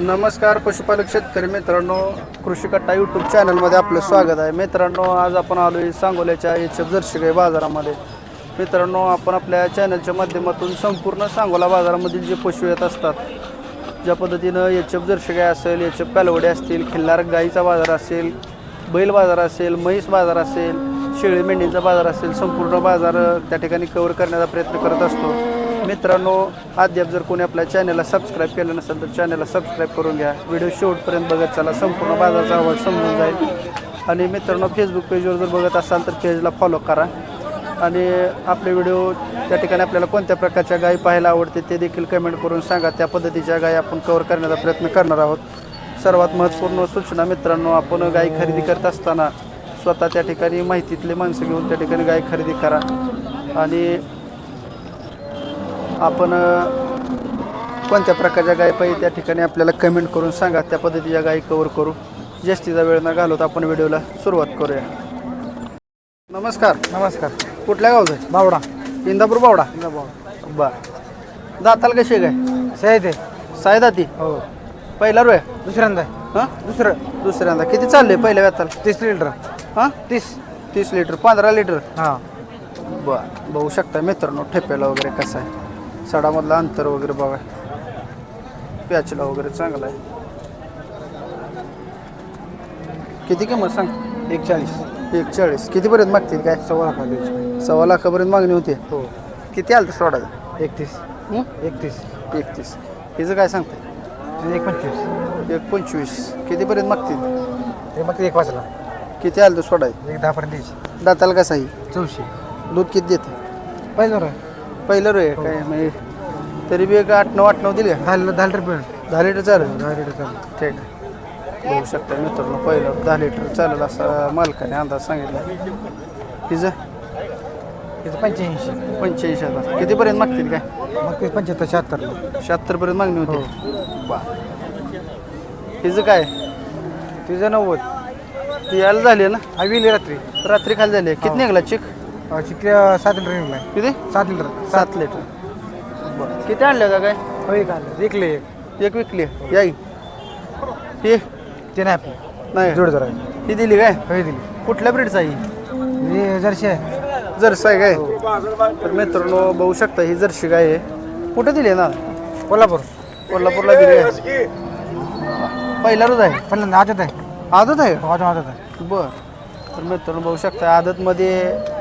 नमस्कार पशुपालक शेतकरी मित्रांनो कृषी कट्टा यूट्यूब चॅनलमध्ये आपलं स्वागत आहे. मित्रांनो आज आपण आलो आहे सांगोल्याच्या एच एफ जर्शिगाई बाजारामध्ये. मित्रांनो आपण आपल्या चॅनलच्या माध्यमातून संपूर्ण सांगोला बाजारामधील जे पशु येत असतात ज्या पद्धतीनं एच एफ जर्शिगाई असेल एच एफ कालवडे असतील खिल्लार गाईचा बाजार असेल बैल बाजार असेल म्हैस बाजार असेल शेळी मेंढीचा बाजार असेल संपूर्ण बाजार त्या ठिकाणी कवर करण्याचा प्रयत्न करत असतो. मित्रांनो अद्याप जर कोणी आपल्या चॅनलला सबस्क्राईब केलं नसेल तर चॅनलला सबस्क्राईब करून घ्या. व्हिडिओ शेवटपर्यंत बघत चला संपूर्ण बाजाराचा आवाज समजून जाईल. आणि मित्रांनो फेसबुक पेजवर जर बघत असाल तर पेजला फॉलो करा. आणि आपले व्हिडिओ त्या ठिकाणी आपल्याला कोणत्या प्रकारच्या गायी पाहायला आवडते ते देखील कमेंट करून सांगा. त्या पद्धतीच्या गायी आपण कव्हर करण्याचा प्रयत्न करणार आहोत. सर्वात महत्त्वपूर्ण सूचना मित्रांनो आपण गाय खरेदी करत असताना स्वतः त्या ठिकाणी माहितीतले माणसं घेऊन त्या ठिकाणी गाय खरेदी करा. आणि आपण कोणत्या प्रकारच्या गाय पाहिजे त्या ठिकाणी आपल्याला कमेंट करून सांगा. त्या पद्धतीच्या गायी कवर करू. जास्तीचा वेळ न घालवता आपण व्हिडिओला सुरुवात करूया. नमस्कार. नमस्कार. कुठल्या गावचं आहे? बावडा. इंदापूर बावडा? बर. दाताल कशी काय शाहीद आहे. सायदाती हो. पहिला रोय? दुसऱ्यांदा हां? दुसरं. दुसऱ्यांदा. किती चालले पहिल्या व्याताला? तीस लिटर. हां? तीस. तीस लिटर. पंधरा लिटर? हां. बर. बघू शकता मित्रांनो ठेप्याला वगैरे कसं आहे. सडामधलं अंतर वगैरे बघा. प्याचला वगैरे चांगला आहे. किती किंमत सांग? एक चाळीस एक चाळीस कितीपर्यंत मागतील काय? सव्वा लाख द्यायची सव्वा लाखापर्यंत मागणी होती. हो. किती आलं तर सोडायचं एकतीस? एकतीस. एकतीस. हिचं काय सांगते? एक पंचवीस. एक पंचवीस. कितीपर्यंत मागतील? ते मग ते एक वाजला. किती आलं तर सोडायचं एक दहापर्यंत द्यायची. दाताला कसा ही चौशे. दूध किती देते? पाहिजे बरं. पहिलं रोय काय म्हणजे तरी बी एक आठ नऊ आठ नऊ दिली. दहा दहा लिटर पण. दहा लिटर चालेल. दहा लिटर चालेल. ठीक आहे. बघू शकता मित्रांनो पहिलं दहा लिटर चालेल असा मालकाने अंदाज सांगितला. तिचं तिथं पंच्याऐंशी. पंच्याऐंशी हजार. कितीपर्यंत मागतील काय? मग ते पंच्याहत्तर शहात्तर. शहात्तरपर्यंत मागणी होती. बा हिचं काय? तिचं नव्वद. ती यायला झाली ना? हा विली रात्री. रात्री खाली झाली किती निघाला चिक? चिकले सात लिटर निघलाय किती? सात लिटर. सात लिटर. बरं. किती आणल्या का काय? हो एक आणलं. एकले एक. एक विकली. याई ही? ते नाही आपली. नाही. जोड जरा हो ही दिली काय? दिली. कुठल्या ब्रीडचा ही? हे जरशी आहे. जर्सी आहे काय? तर मित्रांनो बघू शकता ही जर्सी गाय आहे. कुठे दिली ना? कोल्हापूर. कोल्हापूरला दिली आहे. पहिला रोज आहे. पण आजत आहे. आदत आहे? आजून आजत आहे. बर. तर मित्रांनो बघू शकता आदतमध्ये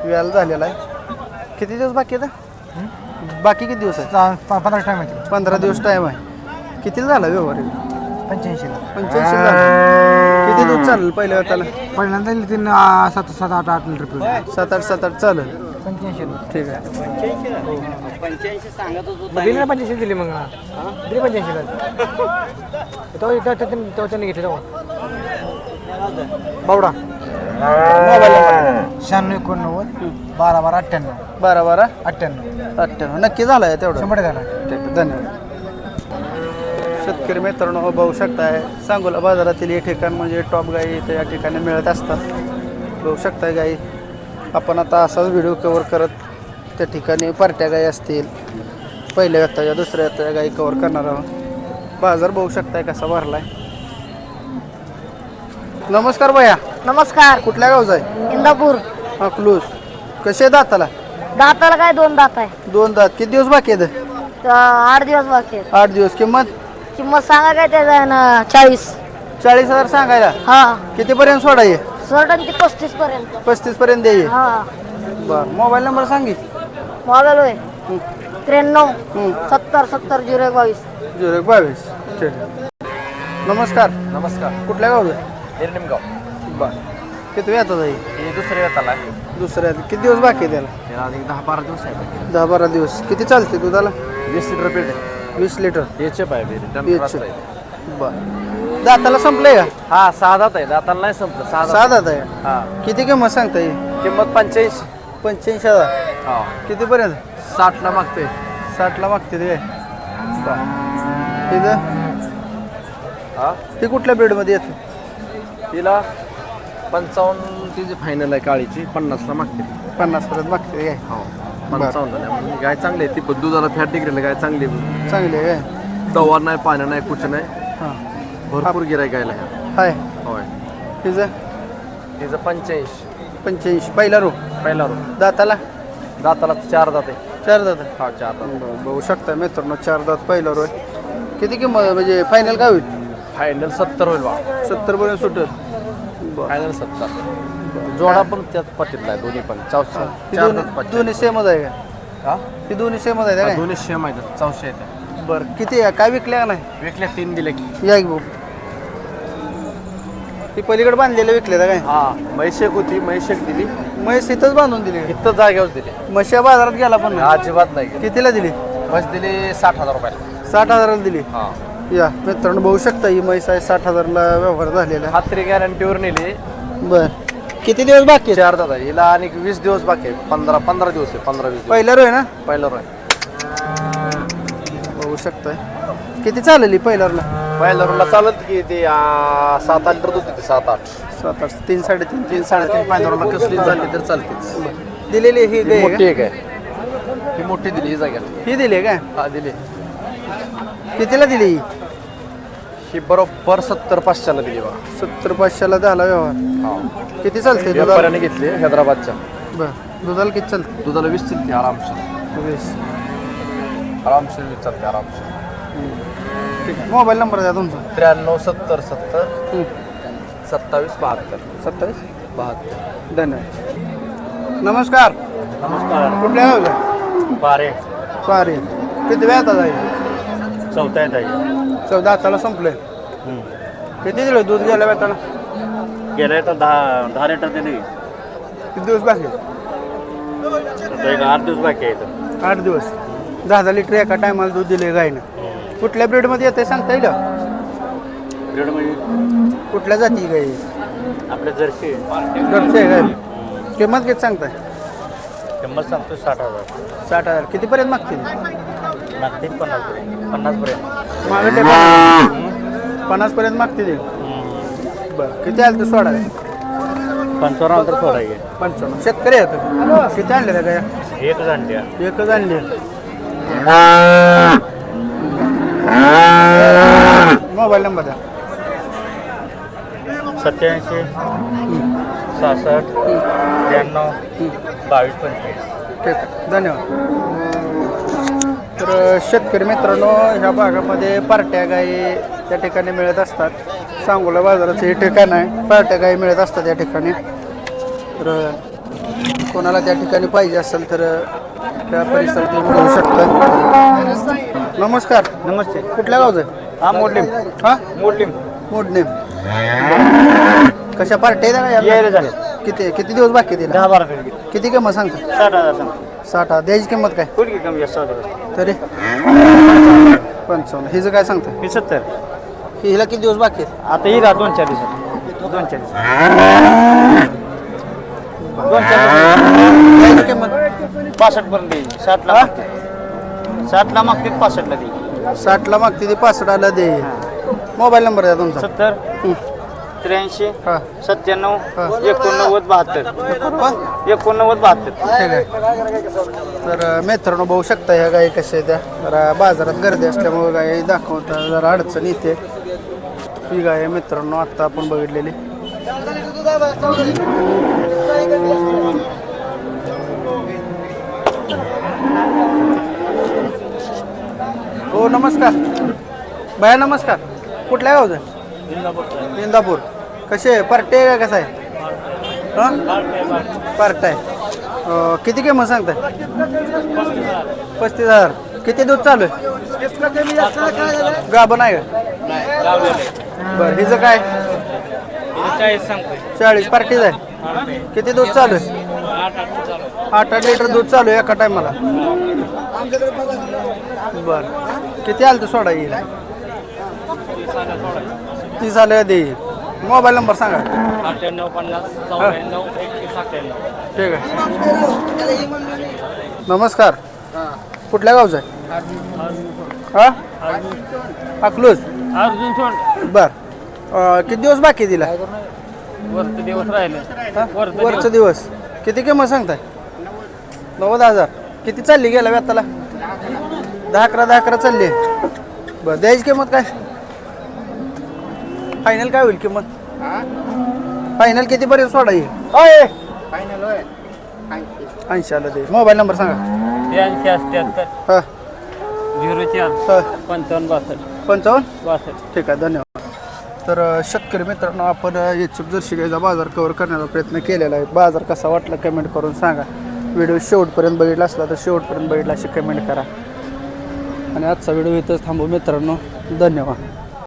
व्याल झालेला आहे किती दिवस बाकी आहे बाकी किती दिवस आहे चा- प- पंधरा टाइम आहे पंधरा दिवस टाईम आहे कितीला झाला व्यवहार पंच्याऐंशीला पंच्याऐंशी झाला किती दिवस चालेल पहिल्या त्याला पहिल्यांदा दिली तीन सात सात आठ आठ लिटर पिळून. सात आठ सात आठ चालेल पंच्याऐंशीला ठीक आहे मग दिली ना पंच्याऐंशी दिली मग हा. दिली पंच्याऐंशीला तो त्यांनी घेतले तेव्हा बावडा मोबाईल नंबर शहाण्णव एकोणनव्वद बारा बारा अठ्ठ्याण्णव. बारा बारा? अठ्ठ्याण्णव. अठ्ठ्याण्णव. नक्की झाला आहे तेवढं? शंभर झाला. ठीक आहे धन्यवाद. शेतकरी मित्रांनो बघू शकताय सांगोला बाजारातील हे ठिकाण म्हणजे टॉप गाई इथं या ठिकाणी मिळत असतात. बघू शकताय गाई. आपण आता असाच व्हिडिओ कवर करत त्या ठिकाणी पार्ट्या गाई असतील. पहिल्या व्यक्ताच्या दुसऱ्या व्यक्ताच्या गाई कवर करणार आहोत. बाजार बघू शकताय कसा भरलाय. नमस्कार भैया. नमस्कार. कुठल्या गावचा आहे? इंदापूर. अकलूस कसे आहे दाताला? दाताला काय दोन दात आहे. दोन दात. किती दिवस बाकी आहेत? आठ दिवस बाकी आहेत. आठ दिवस. किंमत? किंमत सांगा काय त्याचा आहे ना चाळीस. चाळीस हजार सांगायला? हा. कितीपर्यंत सोडाय सर्टन ते पस्तीस पर्यंत पस्तीस पर्यंत हा. बर. मोबाईल नंबर सांगी. मोबाईल होय. त्र्याण्णव सत्तर सत्तर झिरो एक बावीस झिरो एक बावीस ठीक आहे. नमस्कार. नमस्कार. कुठल्या गावचं निरनिमगाव. बर किती जाईल हे दुसऱ्या येताला दुसऱ्या किती दिवस बाकी आहे त्याला? दहा बारा दिवस आहे दहा बारा दिवस. किती चालते दुधाला? वीस लिटर पेट आहे. वीस लिटर. याचे पाहिजे वीस बर. दाताला संपलंय का? हा सहा दात आहे. दाताला नाही संपलं सहा दात आहे? हा. किती किंमत सांगता येईल किंमत पंच्याऐंशी. पंच्याऐंशी हजार. हा. कितीपर्यंत? साठला मागते साठला मागते ते. बर. तिथं हा? ती कुठल्या बेडमध्ये येते? तिला पंचावन्न तिची फायनल आहे काळीची पन्नासला मागते. पन्नास पर्यंत मागते काय हो. पंचावन्न नाही गाय चांगली आहे. ती पण दुधाला फॅट डिग्रीला गाय चांगली आहे. चांगली आहे काय दवा नाही पाणी नाही कुछ नाही. हां. भरपूर गिरायक आहे हाय. होय. तिचं? तिचं पंच्याऐंशी. पंच्याऐंशी. पहिला रो. पहिला रो. दाताला? दाताला चार दाते. चार दात. हा चार दात. बघू शकता मित्रांनो चार दात पहिला रो आहे. किती किंमत म्हणजे फायनल काय होईल? फायनल सत्तर होईल बा. सत्तर पर्यंत सुटेल. फायनल सत्तर जोडा पण त्यात पाठीतला आहे दोन्ही पण. चार दोन्ही. दोन्ही सेमच आहे का? हा? ही दोन्ही सेमच आहे काय दोन्ही सेम आहेत. चौशे आहेत. बरं. किती आहे? काय विकल्या का नाही? विकल्या तीन दिले की. या की भाऊ ती पलीकडे बांधलेलं विकले काय हा म्हैशेक होती म्हैशेक दिली. म्हैस इथंच बांधून दिली इथं जागेवर दिली. म्हशी बाजारात गेला पण नाही. अजिबात नाही. कितीला दिली? म्हैस दिली साठ हजार रुपयाला. साठ हजाराला दिली? हा. या मित्रांनो बघू शकता ही म्हैस आहे साठ हजारला व्यवहार झालेला खात्री गॅरंटीवर नेली. आहे बर. किती दिवस बाकी आहेत? चार दादा हिला आणि वीस दिवस बाकी आहे पंधरा पंधरा दिवस आहे पंधरा वीस दिवस. पहिला रो आहे ना? पहिला रोय बघू शकताय. किती चालली पहिला रोला पहिल्या रोला चालत की ते आ, सात आठ दूध होते सात आठ. सात आठ तीन साडेतीन तीन साडेतीन पहिल्या रोला कसली चालली तर चालतेच. दिलेली ही ही मोठी आहे एक आहे. ही मोठी दिली ही जाग्याला? ही दिली काय? हा दिली. कितीला दिली? ही बरोबर सत्तर पाचशेला दिली बघा सत्तर पाचशेला झाला व्यवहार. हा. किती चालते दुधाला? व्यापाऱ्याने घेतली हैदराबादच्या. बर. दुधाला किती चालते दुधाला वीस चालते आरामशीर. वीस. आरामशीर वीस चालते आरामशीर. मोबाईल नंबर द्या तुमचा. त्र्याण्णव सत्तर सत्तर. हं. सत्तावीस बहात्तर. सत्तावीस? बहात्तर. धन्यवाद. नमस्कार. नमस्कार. कुठल्या गावचा बारे पारे. किती वेळ आता जाईल? चौथा येत आहे. चौदा हाताला संपलंय. किती दिलं दूध गेल्या वेताला गेले तर दहा दहा लिटर दिली. किती दिवस बाकी आहेत? आता एक आठ दिवस बाकी आहे इथं. आठ दिवस. दहा दहा लिटर एका टायमाला दूध दिले गायनं कुठल्या ब्रीडमध्ये येते सांगता येईल? का? ब्रीड म्हणजे? कुठल्या जाती गाय आपल्या जर्सी. घरचे आहे गाय किंमत किती सांगताय? किंमत सांगतो साठ हजार. साठ हजार. कितीपर्यंत मागतील? मागते पन्नास पर्यंत पन्नास पर्यंत मागते पन्नास पर्यंत मागतील बरं किती आलं तर सोडा. पंचावन्न नंतर सोडायचे पंचावन्न. शेतकरी आहे तुम्ही किती आणले त्या गाया एक जाणत्या एकच आणली. मोबाईल नंबर द्या. सत्याऐंशी सहासष्ट त्र्याण्णव बावीस पंचवीस. ठीक आहे. धन्यवाद. तर शेतकरी मित्रांनो ह्या भागामध्ये पार्ट्या गाई त्या ठिकाणी मिळत असतात. सांगोला बाजाराचं हे ठिकाण आहे. पार्ट्या गाई मिळत असतात या ठिकाणी. तर कोणाला त्या ठिकाणी पाहिजे असेल तर त्या परिसरात येऊन घेऊ शकता. नमस्कार. नमस्ते. कुठल्या गावचं? आहे हा मोडलीम. हा? मोडलीम. मोडणे कशा पार्ट्या आहेत का यायला या? झाले. किती किती दिवस बाकी दिला दहा बारा किती किंमत सांगता? साठ हजार सांग साठ हा. द्यायची किंमत काय? कुठली कमी जास्त होतं तरी? पंचावन्न. हिचं काय सांगतं ही सत्तर. हिला किती दिवस बाकी आहेत? आता ही राहा दोन चार दिवसात. दोन चार दोन चार दिवस द्यायची किंमत? पासष्ट पर्यंत देईल साठला साठला मागते पासष्टला देईल साठला मागते ती पासष्टला दे. मोबाईल नंबर द्या तुमचा. सत्तर. हं. त्र्याऐंशी हा. सत्त्याण्णव हा. एकोणनव्वद बहात्तर? एकोणनव्वद बहात्तर. ठीक आहे तर मित्रांनो बघू शकता ह्या गाई कशा आहेत त्या. जरा बाजारात गर्दी असल्यामुळे गाई दाखवता जरा अडचण येते. ही गाय आहे मित्रांनो आत्ता आपण बघितलेली. हो नमस्कार. भया नमस्कार. कुठल्या गावचं? इंदापूर. कसे आहे? पार्टी आहे का कसं आहे? हां? पार्ट आहे किती किंमत सांगताय? पस्तीस हजार. किती दूध चालू आहे? गाभण आहे का? बरं हिचं काय? चाळीस. पार्टीच आहे. किती दूध चालू आहे? आठ आठ लिटर दूध चालू आहे एका टायमाला. बरं. किती आलं तू सोडा येईल? तीस आलं दे मोबाईल नंबर सांगा. अठ्ठ्याण्णव पन्नास चौऱ्याण्णव एकतीस अठ्ठ्याण्णव. ठीक आहे. नमस्कार. कुठल्या गावचं आहे? हा? अकलूज. अर्जुन सोड. बर. अं, किती दिवस बाकी दिला वरचे दिवस राहिले. हा? वरचं दिवस. किती किंमत सांगताय? नव्वद हजार. किती चालली गेला व्यताला? दहा अकरा दहा अकरा चालली. बर द्यायची किंमत काय? फायनल काय होईल किंमत? फायनल किती पर्यंत सोडा येईल? ऐंशी. आलं ते. मोबाईल नंबर सांगा. त्र्याऐंशी अठ्ठ्याहत्तर. हां. झिरो चार. हां. पंचावन्न बासष्ट. पंचावन्न? बासष्ट. ठीक आहे धन्यवाद. तर अ, शेतकरी मित्रांनो आपण याची जर्शी गाईचा बाजार कव्हर करण्याचा प्रयत्न केलेला आहे. बाजार कसा वाटला कमेंट करून सांगा. व्हिडिओ शेवटपर्यंत बघितला असला तर शेवटपर्यंत बघितला अशी कमेंट करा. आणि आजचा व्हिडिओ इथंच थांबू मित्रांनो. धन्यवाद.